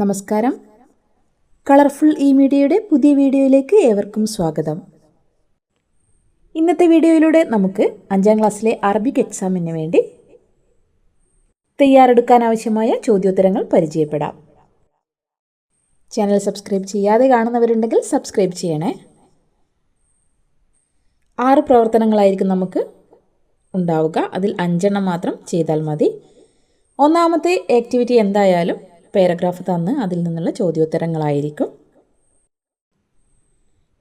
നമസ്കാരം. Colourful E മീഡിയയുടെ പുതിയ വീഡിയോയിലേക്ക് ഏവർക്കും സ്വാഗതം. ഇന്നത്തെ വീഡിയോയിലൂടെ നമുക്ക് അഞ്ചാം ക്ലാസ്സിലെ അറബിക് എക്സാമിന് വേണ്ടി തയ്യാറെടുക്കാൻ ആവശ്യമായ ചോദ്യോത്തരങ്ങൾ പരിചയപ്പെടാം. ചാനൽ സബ്സ്ക്രൈബ് ചെയ്യാതെ കാണുന്നവരുണ്ടെങ്കിൽ സബ്സ്ക്രൈബ് ചെയ്യണേ. ആറ് പ്രവർത്തനങ്ങളായിരിക്കും നമുക്ക് ഉണ്ടാവുക. അതിൽ അഞ്ചെണ്ണം മാത്രം ചെയ്താൽ മതി. ഒന്നാമത്തെ ആക്ടിവിറ്റി എന്തായാലും പാരഗ്രാഫ് തന്ന് അതിൽ നിന്നുള്ള ചോദ്യോത്തരങ്ങളായിരിക്കും.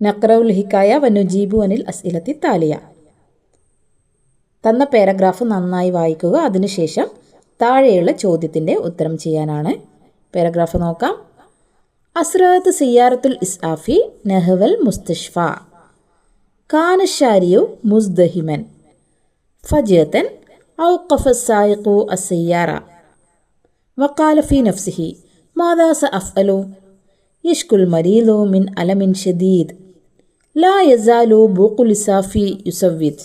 നക്രൗൽ ഹിക്കായ വനുജീബു അനിൽ അസ്ഇലത്തി താലിയ. തന്ന പാരഗ്രാഫ് നന്നായി വായിക്കുക അതിനുശേഷം താഴെയുള്ള ചോദ്യത്തിന്റെ ഉത്തരം ചെയ്യാനാണ്. പാരഗ്രാഫ് നോക്കാം. അസ്രാത്ത് സിയാറത്തുൽ ഇസ്ആഫി നെഹ്വൽ മുസ്തഷ്ഫ. കാനശാരിയു മുസ്ദഹിമൻ. ഫജിയത്തൻ ഔ സായിഖു അസയ്യാറ وقال في نفسه ماذا سأفعل يشكو المريض من ألم شديد لا يزال بوق لسافي يسوت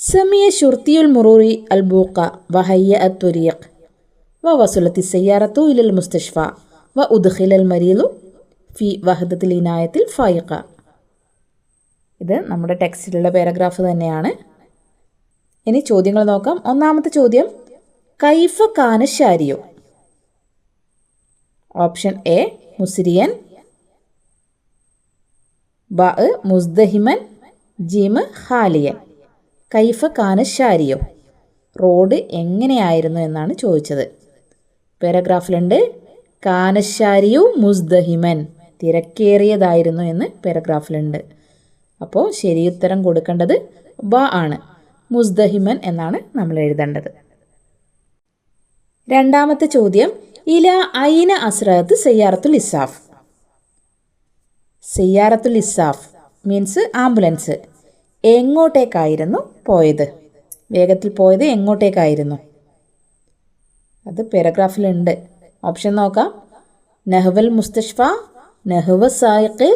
سمي شرطي المرور البوق وهيأ الطريق ووصلت السيارة إلى المستشفى وأدخل المريض في وحدة العناية الفائقة ഇത് നമ്മുടെ ടെക്സ്റ്റിലുള്ള പാരഗ്രാഫ് തന്നെയാണ് ഇനി ചോദ്യങ്ങൾ നോക്കാം ഒന്നാമത്തെ ചോദ്യം കൈഫ കാനശാരിയോ ഓപ്ഷൻ എ മുസ്രിയൻ. ബ മുസ്ദഹിമൻ. ജിമ് ഹാലിയൻ. കൈഫ കാനശാരിയോ റോഡ് എങ്ങനെയായിരുന്നു എന്നാണ് ചോദിച്ചത്. പാരഗ്രാഫിലുണ്ട്. കാനശാരിയു മുസ്ദഹിമൻ. തിരക്കേറിയതായിരുന്നു എന്ന് പാരഗ്രാഫിലുണ്ട്. അപ്പോൾ ശരിയുത്തരം കൊടുക്കേണ്ടത് ബ ആണ്. മുസ്ദഹിമൻ എന്നാണ് നമ്മൾ എഴുതേണ്ടത്. രണ്ടാമത്തെ ചോദ്യം ഇല ഐന അസ്രത്ത് സയ്യാറത്തുൽ ഇസാഫ് സയ്യാറത്തുൽ ഇസാഫ് മീൻസ് ആംബുലൻസ്. എങ്ങോട്ടേക്കായിരുന്നു പോയത്? വേഗത്തിൽ പോയത് എങ്ങോട്ടേക്കായിരുന്നു? അത് പാരഗ്രാഫിലുണ്ട്. ഓപ്ഷൻ നോക്കാം. നെഹ്വൽ മുസ്തഷ്ഫ നെഹ്വ സായിഖ്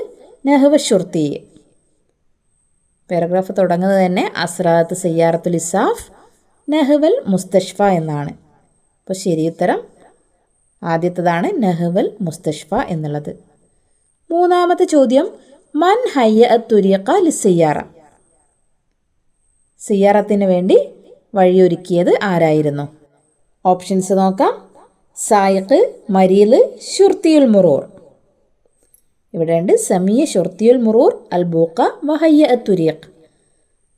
നെഹ്വ ഷുർത്തി പാരഗ്രാഫ് തുടങ്ങുന്നത് തന്നെ അസ്രാത്ത് സയ്യാറത്തുൽ ഇസാഫ് നെഹ്വൽ മുസ്തഷ്ഫ എന്നാണ്. അപ്പോൾ ശരിയുത്തരം ആദ്യത്തതാണ് നെഹ്വൽ മുസ്തഷ്ഫ എന്നുള്ളത്. മൂന്നാമത്തെ ചോദ്യം മൻ ഹയ്യ തുരിയക്ക ലിസയ്യാറ സിയാറത്തിന് വേണ്ടി വഴിയൊരുക്കിയത് ആരായിരുന്നു? ഓപ്ഷൻസ് നോക്കാം. സായിഖ് മരീൽ ഷുർത്തിയുൽ മുറൂർ. ഇവിടെ ഉണ്ട് സമിയ ഷുർത്തിയുൽ മുറൂർ അൽബൂക്ക വഹയ്യ തുരിയക്.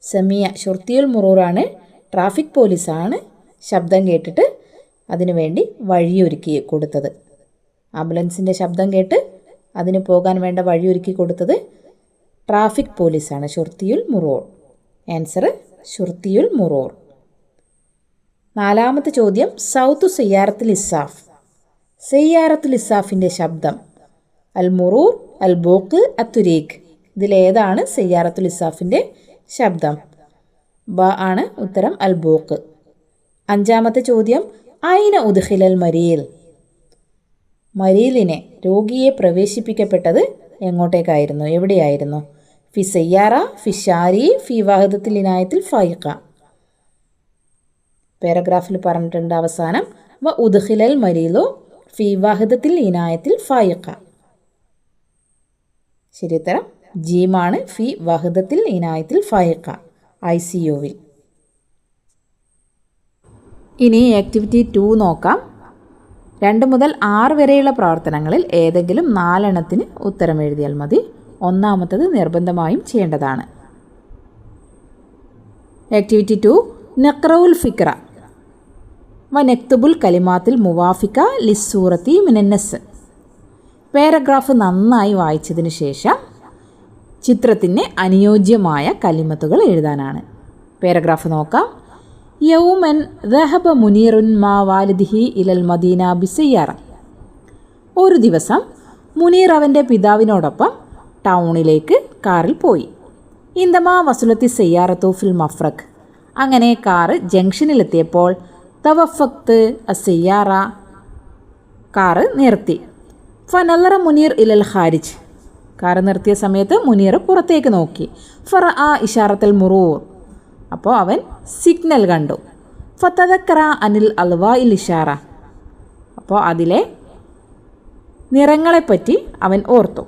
സമിയ ഷുർത്തിയുൽ മുറൂറാണ് ട്രാഫിക് പോലീസാണ് ശബ്ദം കേട്ടിട്ട് അതിനുവേണ്ടി വഴിയൊരുക്കി കൊടുത്തത്. ആംബുലൻസിന്റെ ശബ്ദം കേട്ട് അതിന് പോകാൻ വേണ്ട വഴിയൊരുക്കി കൊടുത്തത് ട്രാഫിക് പോലീസാണ്. ഷുർത്തിയുൽ മുറോർ. ആൻസർ ഷുർത്തിയുൽ മുറോർ. നാലാമത്തെ ചോദ്യം സൗത്ത് സയ്യാറത്തുൽ ഇസാഫ് സയ്യാറത്തുൽ ഇസാഫിന്റെ ശബ്ദം അൽ മുറൂർ അൽ ബോക്ക് അത്തുരീഖ് ഇതിലേതാണ് സയ്യാറത്തുൽ ഇസാഫിന്റെ ശബ്ദം? ബ ആണ് ഉത്തരം അൽ ബോക്ക്. അഞ്ചാമത്തെ ചോദ്യം ഐന ഉദ്ഖിലൽ മരീൽ. മരീലിനെ രോഗിയെ പ്രവേശിപ്പിക്കപ്പെട്ടത് എങ്ങോട്ടേക്കായിരുന്നു? എവിടെയായിരുന്നു? ഫി സയ്യാറ ഫി ഷാരി ഫി വാഹദത്തിൽ ഇനായത്തിൽ ഫൈഖ. പാരഗ്രാഫിൽ പറഞ്ഞിട്ടുണ്ട് അവസാനം. വ ഉദ്ഖിലൽ മരീലു ഫി വാഹദത്തിൽ ഇനായത്തിൽ ഫൈഖ. ശരിയുത്തരം ജീമാണ് ഫി വഹദത്തിൽ ഇനായത്തിൽ ഫൈഖ. ഐ സി യുവിൽ ഇനി ആക്ടിവിറ്റി ടു നോക്കാം. രണ്ട് മുതൽ ആറ് വരെയുള്ള പ്രവർത്തനങ്ങളിൽ ഏതെങ്കിലും നാലെണ്ണത്തിന് ഉത്തരം എഴുതിയാൽ മതി. ഒന്നാമത്തത് നിർബന്ധമായും ചെയ്യേണ്ടതാണ്. ആക്ടിവിറ്റി ടു നക്രൗൽ ഫിക്ര. വ നെക്തുബുൽ കലിമാത്തിൽ മുവാഫിക്ക ലിസൂറത്തി മിനന്നസ്. പാരഗ്രാഫ് നന്നായി വായിച്ചതിന് ശേഷം ചിത്രത്തിന് അനുയോജ്യമായ കലിമത്തുകൾ എഴുതാനാണ്. പാരഗ്രാഫ് നോക്കാം. യൗമൻ ദഹബ മുനീറുൻ മാ വാലിദിഹി ഇലൽ മദീന ബിസയ്യാറ ഒരു ദിവസം മുനീർ അവന്റെ പിതാവിനോടൊപ്പം ടൗണിലേക്ക് കാറിൽ പോയി. ഇന്ദമാ വസുലത്തി സയ്യാറത്തു ഫിൽ മഫ്രഖ് അങ്ങനെ കാറ് ജംഗ്ഷനിലെത്തിയപ്പോൾ തവഫക്ത് അസയ്യാറ കാറ് നിർത്തി. ഫനല്ലറ മുനീർ ഇലൽ ഹാരിജ് കാറ് നിർത്തിയ സമയത്ത് മുനീർ പുറത്തേക്ക് നോക്കി. ഫറ ആ ഇഷാറത്തൽ മുറൂർ. അപ്പോൾ അവൻ സിഗ്നൽ കണ്ടു. ഫത്തദക്കറ അനിൽ അൽവ ഇൽ ഇഷാറ. അപ്പോൾ അതിലെ നിറങ്ങളെപ്പറ്റി അവൻ ഓർത്തു.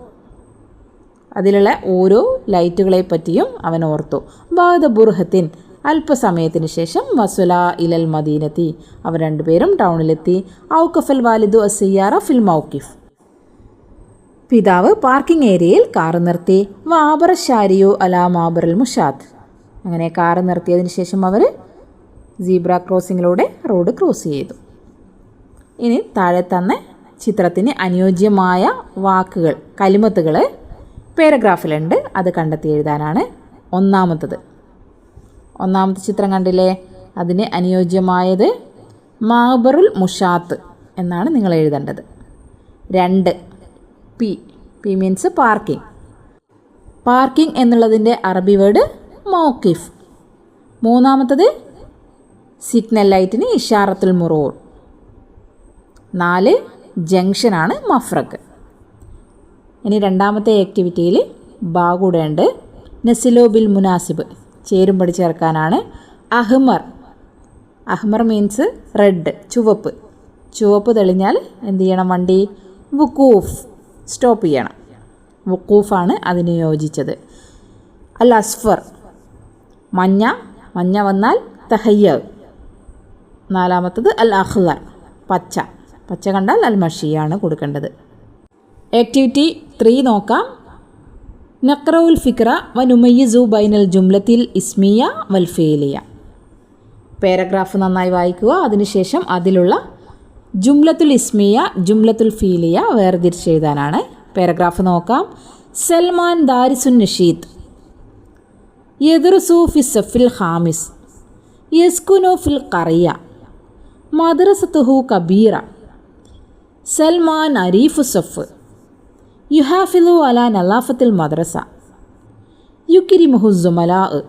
അതിലുള്ള ഓരോ ലൈറ്റുകളെ പറ്റിയും അവൻ ഓർത്തു. ബാദ ബുർഹത്തിൻ അല്പസമയത്തിന് ശേഷം വസുല ഇലൽ മദീനത്തി. അവർ രണ്ടുപേരും ടൗണിലെത്തി. ഔക്കഫൽ വാലിദു അസിയാറ ഫിൽ മൗക്കിഫ് പിതാവ് പാർക്കിംഗ് ഏരിയയിൽ കാറ് നിർത്തി. വാബറ ഷാരിയോ അലാ മാബറൽ മുഷാദ്. അങ്ങനെ കാറ് നിർത്തിയതിന് ശേഷം അവർ സീബ്ര ക്രോസിങ്ങിലൂടെ റോഡ് ക്രോസ് ചെയ്തു. ഇനി താഴെ തന്ന ചിത്രത്തിന് അനുയോജ്യമായ വാക്കുകൾ കലിമത്തുകൾ പാരഗ്രാഫിലുണ്ട്. അത് കണ്ടെത്തി എഴുതാനാണ് ഒന്നാമത്തത്. ഒന്നാമത്തെ ചിത്രം കണ്ടില്ലേ? അതിന് അനുയോജ്യമായത് മാബറുൽ മുഷാത്ത് എന്നാണ് നിങ്ങൾ എഴുതേണ്ടത്. രണ്ട് P P means parking parking എന്നുള്ളതിന്റെ അറബി വേർഡ് മോക്കിഫ്. മൂന്നാമത്തത് സിഗ്നൽ ലൈറ്റിന് ഇഷാറത്തുൽ മുറൂർ. നാല് ജംഗ്ഷനാണ് മഫ്രക്ക് ഇനി രണ്ടാമത്തെ ആക്ടിവിറ്റിയിൽ ബാ നെസിലോബിൽ ഉണ്ട് നസിലോ ബിൽ മുനാസിബ് ചേരുംപടി ചേർക്കാനാണ് അഹ്മർ. അഹ്മർ മീൻസ് റെഡ് ചുവപ്പ്. ചുവപ്പ് തെളിഞ്ഞാൽ എന്ത് ചെയ്യണം വണ്ടി? വുക്കൂഫ് സ്റ്റോപ്പ് ചെയ്യണം. വുക്കൂഫാണ് അതിന് യോജിച്ചത്. അൽ അസ്ഫർ മഞ്ഞ മഞ്ഞ വന്നാൽ തഹയ്യ നാലാമത്തത് അൽ അഹ്ദർ പച്ച. പച്ച കണ്ടാൽ അൽ മഷിയാണ് കൊടുക്കേണ്ടത്. ആക്ടിവിറ്റി ത്രീ നോക്കാം. നക്രൗൽ ഫിക്ര വനുമയ്യസു ബൈനൽ ജുംലത്തിൽ ഇസ്മിയ വൽഫേലിയ പാരഗ്രാഫ് നന്നായി വായിക്കുക. അതിനുശേഷം അതിലുള്ള ജുംലത്തുൽ ഇസ്മിയ ജുംലത്തുൽ ഫീലിയ വേർതിരിച്ചെഴുതാനാണ് പാരഗ്രാഫ് നോക്കാം. സൽമാൻ ദാരിസുൻ നഷീദ് യദുറുസു ഫി സഫിൽ ഹാമിസ് യസ്കുനു ഫിൽ കറിയ മദ്രസത്തുഹു കബീറ സൽമാൻ അരീഫു സഫ് യുഹാഫിലു അല നലാഫത്തിൽ മദ്രസ യുക്കിരിമുഹു സുമലാ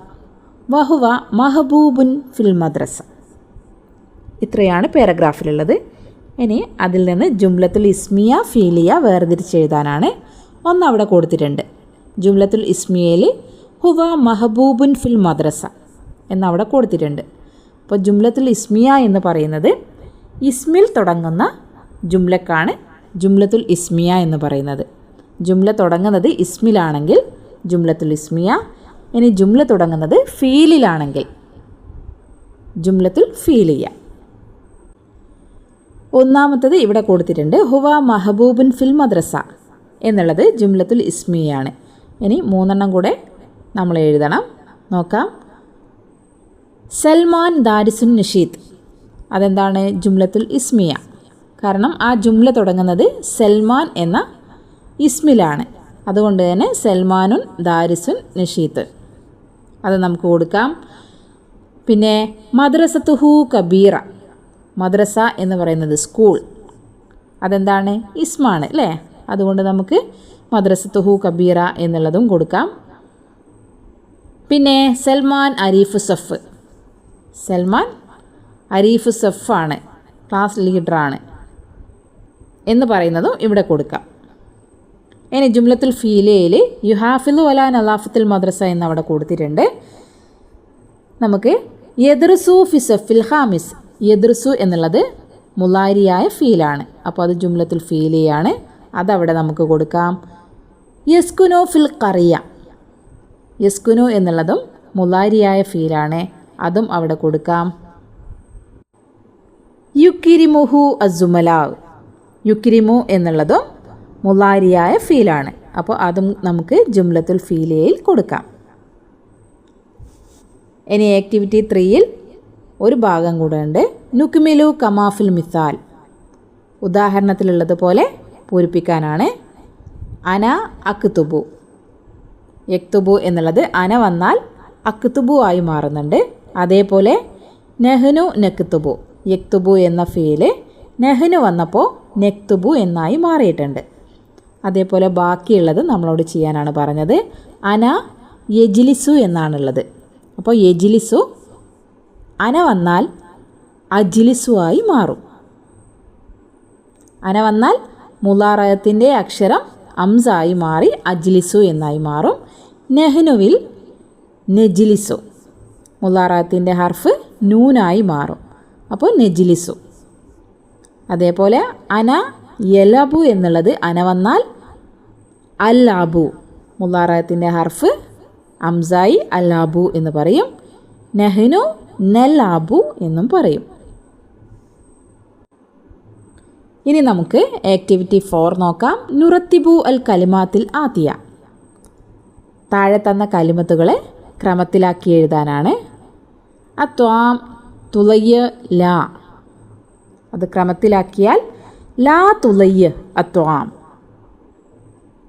വഹുവ മഹബൂബുൻ ഫിൽ മദ്രസ. ഇത്രയാണ് പാരഗ്രാഫിലുള്ളത്. ഇനി അതിൽ നിന്ന് ജുംലത്തുൽ ഇസ്മിയ ഫീലിയ വേർതിരിച്ചെഴുതാനാണ്. ഒന്ന് അവിടെ കൊടുത്തിട്ടുണ്ട്. ജുംലത്തുൽ ഇസ്മിയയിൽ ഹുവ മഹബൂബുൻ ഫിൽ മദ്രസ എന്നവിടെ കൊടുത്തിട്ടുണ്ട്. അപ്പോൾ ജുംലത്തുൽ ഇസ്മിയ എന്ന് പറയുന്നത് ഇസ്മിൽ തുടങ്ങുന്ന ജുംലക്കാണ് ജുംലത്തുൽ ഇസ്മിയ എന്ന് പറയുന്നത്. ജുംല തുടങ്ങുന്നത് ഇസ്മിലാണെങ്കിൽ ജുംലത്തുൽ ഇസ്മിയ ഇനി ജുംല തുടങ്ങുന്നത് ഫീലിലാണെങ്കിൽ ജുംലത്തുൽ ഫീലിയ. ഒന്നാമത്തത് ഇവിടെ കൊടുത്തിട്ടുണ്ട് ഹുവ മഹബൂബുൻ ഫിൽ മദ്രസ എന്നുള്ളത് ജുംലത്തുൽ ഇസ്മിയാണ് ഇനി മൂന്നെണ്ണം കൂടെ നമ്മൾ എഴുതണം. നോക്കാം. സൽമാൻ ദാരിസുൻ നഷീദ്. അതെന്താണ്? ജുംലത്തുൽ ഇസ്മിയ. കാരണം ആ ജുംല തുടങ്ങുന്നത് സൽമാൻ എന്ന ഇസ്മിലാണ്. അതുകൊണ്ട് തന്നെ സൽമാനുൻ ദാരിസുൻ നഷീത്ത് അത് നമുക്ക് കൊടുക്കാം. പിന്നെ മദ്രസത്തുഹു കബീറ. മദ്രസ എന്ന് പറയുന്നത് സ്കൂൾ. അതെന്താണ്? ഇസ്മാണ് അല്ലേ? അതുകൊണ്ട് നമുക്ക് മദ്രസത്തുഹു കബീറ എന്നുള്ളതും കൊടുക്കാം. പിന്നെ സൽമാൻ അരീഫ് സഫ്. സൽമാൻ അരീഫ് സഫാണ്. ക്ലാസ് ലീഡറാണ്. എന്ന് പറയുന്നതും ഇവിടെ കൊടുക്കാം. ഇനി ജുംലത്തുൽ ഫീലയിൽ ഹാഫിൽ അല നലാഫത്തുൽ മദ്രസ എന്ന് അവിടെ കൊടുത്തിട്ടുണ്ട്. നമുക്ക് യദ്രസു ഫിസഫിൽ ഹാമിസ്. യദ്രസു എന്നുള്ളത് മുലാരിയായ ഫീലാണ്. അപ്പോൾ അത് ജുംലത്തുൽ ഫീലിയാണ്. അതവിടെ നമുക്ക് കൊടുക്കാം. യസ്കുനോ ഫിൽ കറിയ യസ്കുനു എന്നുള്ളതും മുലാരിയായ ഫീലാണ്. അതും അവിടെ കൊടുക്കാം. യുക്കിരിമുഹു അസുമലാവ് യുക്കിരിമു എന്നുള്ളതും മുലാരിയായ ഫീലാണ്. അപ്പോൾ അതും നമുക്ക് ജുംലത്തുൽ ഫീലയിൽ കൊടുക്കാം. ഇനി ആക്ടിവിറ്റി ത്രീയിൽ ഒരു ഭാഗം കൂടെ ഉണ്ട്. നുക്മിലു കമാഫിൽ മിസാൽ. ഉദാഹരണത്തിലുള്ളതുപോലെ പൂരിപ്പിക്കാനാണ്. അന അക്തുബു. യക്തുബു എന്നുള്ളത് അന വന്നാൽ അക്തുബു ആയി മാറുന്നുണ്ട്. അതേപോലെ നെഹ്നു നെക്തുബു. യക്തുബു എന്ന ഫീൽ നെഹ്നു വന്നപ്പോൾ നെക്തുബു എന്നായി മാറിയിട്ടുണ്ട്. അതേപോലെ ബാക്കിയുള്ളത് നമ്മളോട് ചെയ്യാനാണ് പറഞ്ഞത്. അന യജിലിസു എന്നാണുള്ളത്. അപ്പോൾ യജിലിസു അന വന്നാൽ അജിലിസു ആയി മാറും. അന വന്നാൽ മുലാറയത്തിന്റെ അക്ഷരം അംസായി മാറി അജ്ലിസു എന്നായി മാറും. നെഹ്നുവിൽ നെജിലിസു. മുലാറാത്തിന്റെ ഹർഫ് നൂനായി മാറും. അപ്പോൾ നെജിലിസു. അതേപോലെ അന യലബു എന്നുള്ളത് അന വന്നാൽ അല്ലാബു. മുലാറാത്തിന്റെ ഹർഫ് അംസായി അല്ലാബു എന്ന് പറയും. നെഹ്നു നെല്ലാബു എന്നും പറയും. ഇനി നമുക്ക് ആക്ടിവിറ്റി ഫോർ നോക്കാം. നുറത്തിബു അൽ കലിമാത്തിൽ ആത്തിയ താഴെ തന്ന കലിമത്തുകളെ ക്രമത്തിലാക്കി എഴുതാനാണ്. അത്വാം തുളയ്യ ലാ. അത് ക്രമത്തിലാക്കിയാൽ ലാ തുലയ്യ അത്വാം.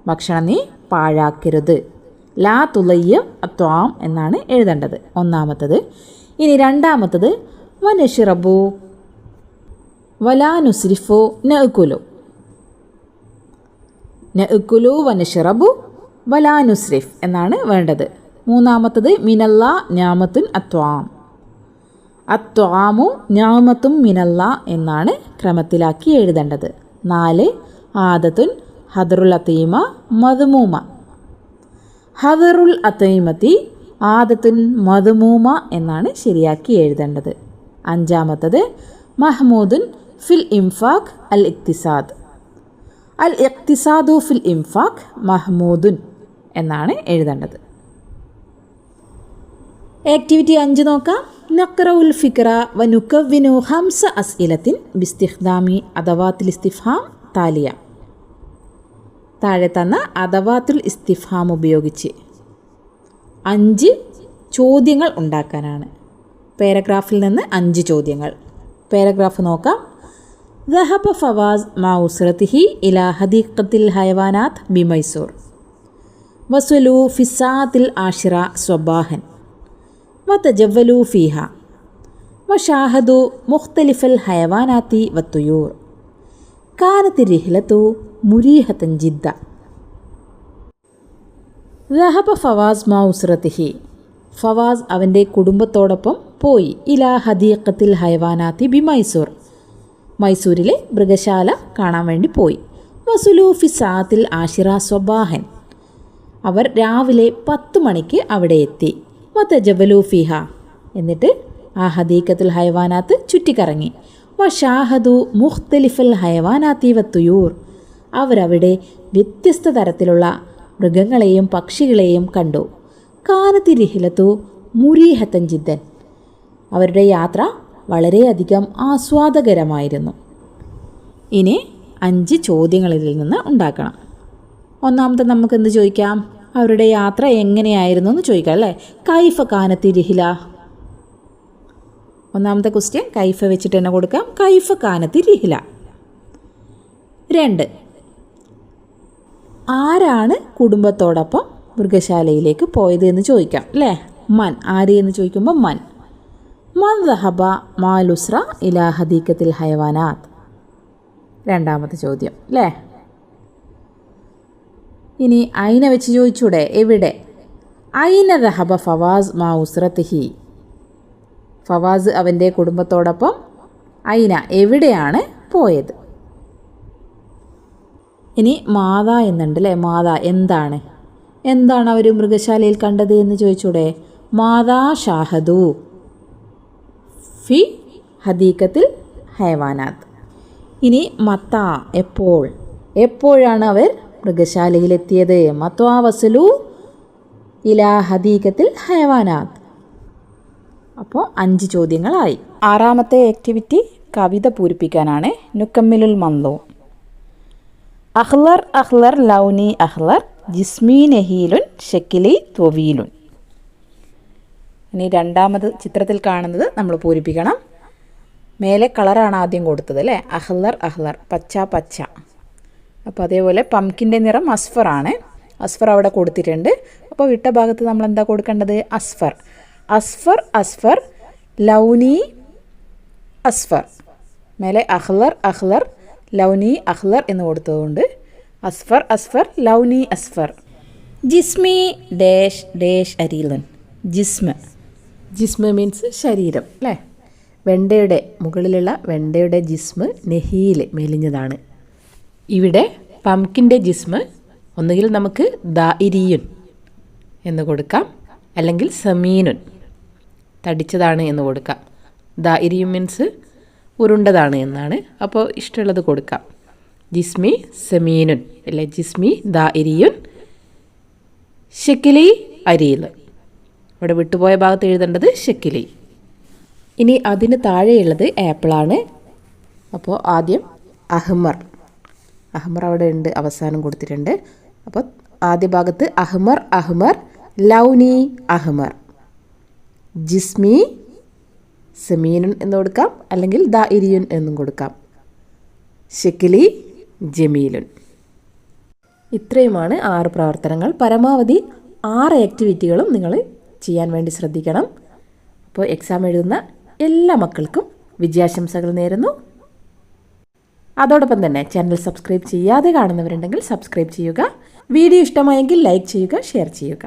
ഭക്ഷണം നീ പാഴാക്കരുത്. ലാ തുലയ്യ അത്വാം എന്നാണ് എഴുതേണ്ടത്. ഒന്നാമത്തത്. ഇനി രണ്ടാമത്തത്. വനഷിറബു. വലാ നുസ്രിഫു നഅ്കുലു നഅ്കുലു വനഷിറബു. വലാ നുസ്രിഫ് എന്നാണ് വേണ്ടത്. മൂന്നാമത്തത് മിനല്ല ഞാമത്തുൻ അത്വാം. അത്വാമു ഞാമത്തും മിനല്ല എന്നാണ് ക്രമത്തിലാക്കി എഴുതേണ്ടത്. നാല് ആദത്തുൻ ഹദറുൽ അത്തീമ മധുമൂമ ഹദറുൽ അത്തീമത്തി ആദത്തുൻ മധുമൂമ എന്നാണ് ശരിയാക്കി എഴുതേണ്ടത്. അഞ്ചാമത്തത് മഹ്മൂദുൻ ഫിൽ ഇംഫാഖ് അൽ ഇക്തിസാദ്. അൽ ഇക്തിസാദു ഫിൽ ഇംഫാഖ് മഹ്മൂദുൻ. എന്നാണ് എഴുതേണ്ടത്. ആക്ടിവിറ്റി അഞ്ച് നോക്കാം. നക്ര ഉൽ ഫിക്ര വ നുക്കവിനു ഹംസ അസ് ഇലത്തിൻ ബിസ്തിഹ്ദാമി അഥവാത്തിൽ ഇസ്തിഫാം താലിയ. താഴെ തന്ന അഥവാത്തുൽ ഇസ്തിഫാം ഉപയോഗിച്ച് അഞ്ച് ചോദ്യങ്ങൾ ഉണ്ടാക്കാനാണ്. പാരഗ്രാഫിൽ നിന്ന് അഞ്ച് ചോദ്യങ്ങൾ. പാരഗ്രാഫ് നോക്കാം. ദഹബ ഫവാസ് മാ ഉസ്രത്തിഹി ഇലാ ഹദീഖത്തിൽ ഹയവാനാഥ് ബിമൈസൂർ വസ്വലു ഫിസാത്തിൽ ആഷിറ സ്വബാഹൻ. വതജവലു ഫീഹ. വഷാഹദു മുഖ്തലിഫൽ ഹയവാനാത്തി വത്തുയൂർ. കാനത്തി റിഹ്ലത്തു മുരീഹത്തൻ ജിദ്ദ. റഹബ ഫവാസ് മൗസ്രത്തിഹി ഫവാസ് അവന്റെ കുടുംബത്തോടൊപ്പം പോയി. ഇലാ ഹദീഖത്തിൽ ഹയവാനാത്തി ബി മൈസൂർ. മൈസൂരിലെ മൃഗശാല കാണാൻ വേണ്ടി പോയി. വസുലൂഫി സാത്തിൽ ആഷിറ സ്വബാഹൻ. അവർ രാവിലെ പത്ത് മണിക്ക് അവിടെ എത്തി. വത്ത ജബലു ഫിഹ. എന്നിട്ട് ആ ഹദീക്കത്തുൽ ഹൈവാനാത്ത് ചുറ്റിക്കറങ്ങി. വ ഷാഹദു മുഖ്തലിഫൽ ഹൈവാനാത്തീവ തുയൂർ. അവരവിടെ വ്യത്യസ്ത തരത്തിലുള്ള മൃഗങ്ങളെയും പക്ഷികളെയും കണ്ടു. കാനത്തി റിഹിലത്തു മുരീഹത്തൻ ജിദ്ദൻ. അവരുടെ യാത്ര വളരെയധികം ആസ്വാദകരമായിരുന്നു. ഇനി അഞ്ച് ചോദ്യങ്ങളിൽ നിന്ന് ഉണ്ടാക്കണം. ഒന്നാമത്തെ നമുക്ക് എന്ത് ചോദിക്കാം? അവരുടെ യാത്ര എങ്ങനെയായിരുന്നു എന്ന് ചോദിക്കാം അല്ലേ? കൈഫ കാനത്തി രഹില. ഒന്നാമത്തെ ക്വസ്റ്റ്യൻ കൈഫ വെച്ചിട്ട് തന്നെ കൊടുക്കാം. കൈഫ കാനത്തി രഹില. രണ്ട്. ആരാണ് കുടുംബത്തോടൊപ്പം മൃഗശാലയിലേക്ക് പോയത് എന്ന് ചോദിക്കാം അല്ലേ? മൻ. ആര് എന്ന് ചോദിക്കുമ്പോൾ മൻ. മൻ ദഹബ മാലുസ്ര ഇലാ ഹയവാനാത്ത് രണ്ടാമത്തെ ചോദ്യം അല്ലേ? ഇനി അയിന വെച്ച് ചോദിച്ചൂടെ? എവിടെ? അയിന ദഹബ ഫവാസ് മാ ഉസ്രത്തിഹി. ഫവാസ് അവന്റെ കുടുംബത്തോടൊപ്പം അയിന എവിടെയാണ് പോയത്? ഇനി മാത എന്നുണ്ട് അല്ലേ? മാത എന്താണ്? എന്താണ് അവർ മൃഗശാലയിൽ കണ്ടത് എന്ന് ചോദിച്ചൂടെ? മാതാ ഷാഹദു ഫി ഹദീക്കത്തിൽ ഹൈവാനാത്ത്. ഇനി മത്ത എപ്പോൾ? എപ്പോഴാണ് അവർ മൃഗശാലയിലെത്തിയത്. മത്വാവസലു ഇലാഹദീകത്തിൽ ഹൈവാനാത്ത്. അപ്പോൾ അഞ്ച് ചോദ്യങ്ങളായി. ആറാമത്തെ ആക്ടിവിറ്റി കവിത പൂരിപ്പിക്കാനാണ്. നുക്കമ്മിലുൽ മന്ദോ. അഹ്ലർ അഹ്ലർ ലൗനി അഹ്ലർ ജിസ്മി നെഹീലുൻ ഷക്കിലി തൊവീലുൻ. ഇനി രണ്ടാമത് ചിത്രത്തിൽ കാണുന്നത് നമ്മൾ പൂരിപ്പിക്കണം. മേലെ കളറാണ് ആദ്യം കൊടുത്തത് അല്ലേ? അഹ്ലർ അഹ്ലർ പച്ച പച്ച. അപ്പോൾ അതേപോലെ പംകിന്റെ നിറം അസ്ഫറാണ് അസ്ഫർ അവിടെ കൊടുത്തിട്ടുണ്ട്. അപ്പോൾ വിട്ട ഭാഗത്ത് നമ്മൾ എന്താ കൊടുക്കേണ്ടത്? അസ്ഫർ അസ്ഫർ അസ്ഫർ ലൗനി അസ്ഫർ മേലെ അഹ്ലർ അഹ്ലർ ലൗനി അഹ്ലർ എന്ന് കൊടുത്തതുകൊണ്ട് അസ്ഫർ അസ്ഫർ ലൗനി അസ്ഫർ ജിസ്മി ഡേഷ് ഡേഷ് അരീലൻ. ജിസ്മ. ജിസ്മ മീൻസ് ശരീരം. അല്ലേ? വെണ്ടയുടെ മുകളിലുള്ള വെണ്ടയുടെ ജിസ്മ് നെഹിയിൽ മെലിഞ്ഞതാണ്. ഇവിടെ പംകിന്റെ ജിസ്മ് ഒന്നുകിൽ നമുക്ക് ദാഇരിയുൻ എന്ന് കൊടുക്കാം അല്ലെങ്കിൽ സമീനുൻ. തടിച്ചതാണ് എന്ന് കൊടുക്കാം. ദാഇരിയുൻ മീൻസ് ഉരുണ്ടതാണ് എന്നാണ്. അപ്പോൾ ഇഷ്ടമുള്ളത് കൊടുക്കാം. ജിസ്മി സമീനുൻ അല്ലെ ജിസ്മി ദ ഇരിയുൻ ഷെക്കിലി അരിയിൽ ഇവിടെ വിട്ടുപോയ ഭാഗത്ത് എഴുതേണ്ടത് ഷെക്കിലി ഇനി അതിന് താഴെയുള്ളത് ആപ്പിളാണ് അപ്പോൾ ആദ്യം അഹ്മർ. അഹ്മർ അവിടെ ഉണ്ട് അവസാനം കൊടുത്തിട്ടുണ്ട്. അപ്പോൾ ആദ്യ ഭാഗത്ത് അഹ്മർ അഹ്മർ ലൗനി അഹ്മർ. ജിസ്മി സമീനുൻ എന്ന് കൊടുക്കാം അല്ലെങ്കിൽ ദ ഇരിയുൻ എന്നും കൊടുക്കാം. ഷെക്കിലി ജമീലുൻ. ഇത്രയുമാണ് ആറ് പ്രവർത്തനങ്ങൾ. പരമാവധി ആറ് ആക്ടിവിറ്റികളും നിങ്ങൾ ചെയ്യാൻ വേണ്ടി ശ്രദ്ധിക്കണം. അപ്പോൾ എക്സാം എഴുതുന്ന എല്ലാ മക്കൾക്കും വിജയാശംസകൾ നേരുന്നു. അതോടൊപ്പം തന്നെ ചാനൽ സബ്സ്ക്രൈബ് ചെയ്യാതെ കാണുന്നവരുണ്ടെങ്കിൽ സബ്സ്ക്രൈബ് ചെയ്യുക. വീഡിയോ ഇഷ്ടമായെങ്കിൽ ലൈക്ക് ചെയ്യുക ഷെയർ ചെയ്യുക.